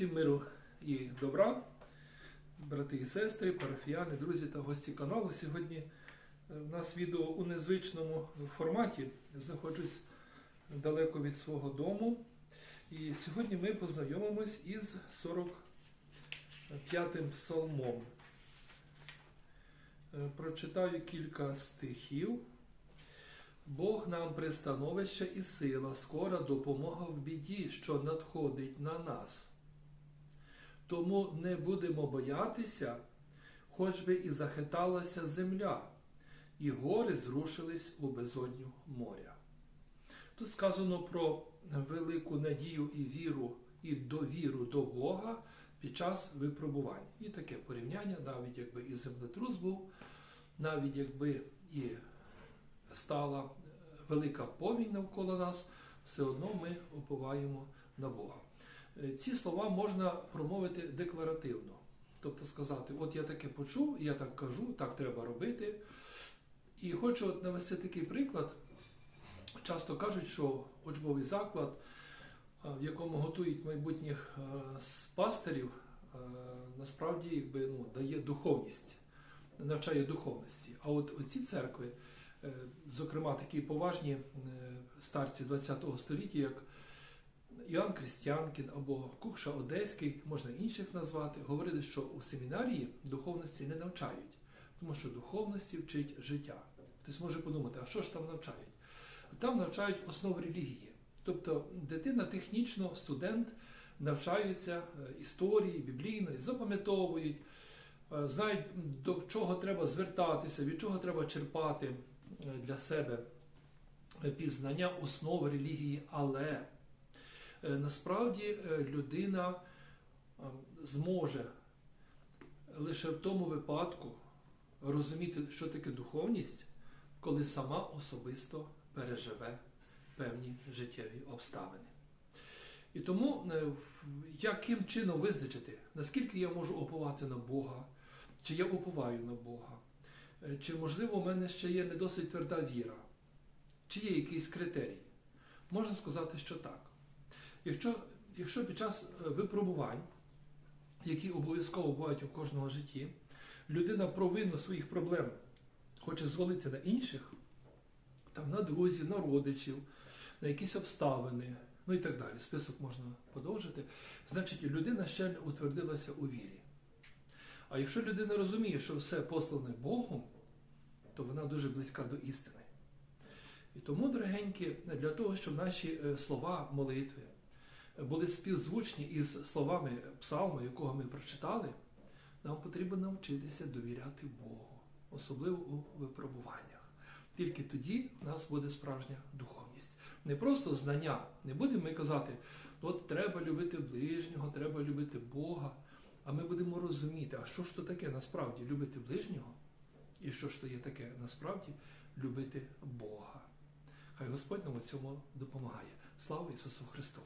Всім миру і добра, брати і сестри, парафіяни, друзі та гості каналу. Сьогодні е, в нас відео у незвичному форматі. Знаходжусь далеко від свого дому. І сьогодні ми познайомимось із 45-м псалмом. Е, Прочитаю кілька стихів. Бог нам пристановище і сила, скора допомога в біді, що надходить на нас. Тому не будемо боятися, хоч би і захиталася земля, і гори зрушились у безодню моря. Тут сказано про велику надію і віру, і довіру до Бога під час випробувань. І таке порівняння, навіть якби і землетрус був, навіть якби і стала велика повінь навколо нас, все одно ми уповаємо на Бога. Е, Ці слова можна промовити декларативно. Тобто сказати, от я таке почув, я так кажу, так треба робити. І хочу от навести такий приклад. Часто кажуть, що учбовий заклад, в якому готують майбутніх пастирів, насправді якби, ну, дає духовність, навчає духовності. А от оці церкви, е, зокрема такі поважні е, старці ХХ століття, як Іоанн Крістянкін або Кукша Одеський, можна інших назвати, говорили, що у семінарії духовності не навчають, тому що духовності вчить життя. Хтось може подумати, а що ж там навчають? Там навчають основ релігії. Тобто дитина технічно, студент навчаються е, історії, біблійної, запам'ятовують, е, знають, до чого треба звертатися, від чого треба черпати е, для себе пізнання основ релігії, але насправді е, людина е, зможе лише в тому випадку розуміти, що таке духовність, коли сама особисто переживе певні життєві обставини. І тому е, яким чином визначити, наскільки я можу оповати на Бога, чи я уповаю на Бога, Е, чи можливо в мене ще є не досить тверда віра, чи є якийсь критерій? Можна сказати, що так. Якщо, якщо під час е, випробувань, які обов'язково бувають у кожного житті, людина провину своїх проблем хоче звалити на інших, там, на друзів, на родичів, на якісь обставини, ну і так далі. Список можна подовжити. Значить, людина ще не утвердилася у вірі. А якщо людина розуміє, що все послане Богом, то вона дуже близька до істини. І тому, дорогенькі, для того, щоб наші е, слова молитви були співзвучні із словами псалму, якого ми прочитали, нам потрібно навчитися довіряти Богу, особливо у випробуваннях. Тільки тоді в нас буде справжня духовність. Не просто знання. Не будемо ми казати, от треба любити ближнього, треба любити Бога. А ми будемо розуміти, а що ж то таке насправді любити ближнього, і що ж то є таке насправді любити Бога. Хай Господь нам у цьому допомагає. Слава Ісусу Христу!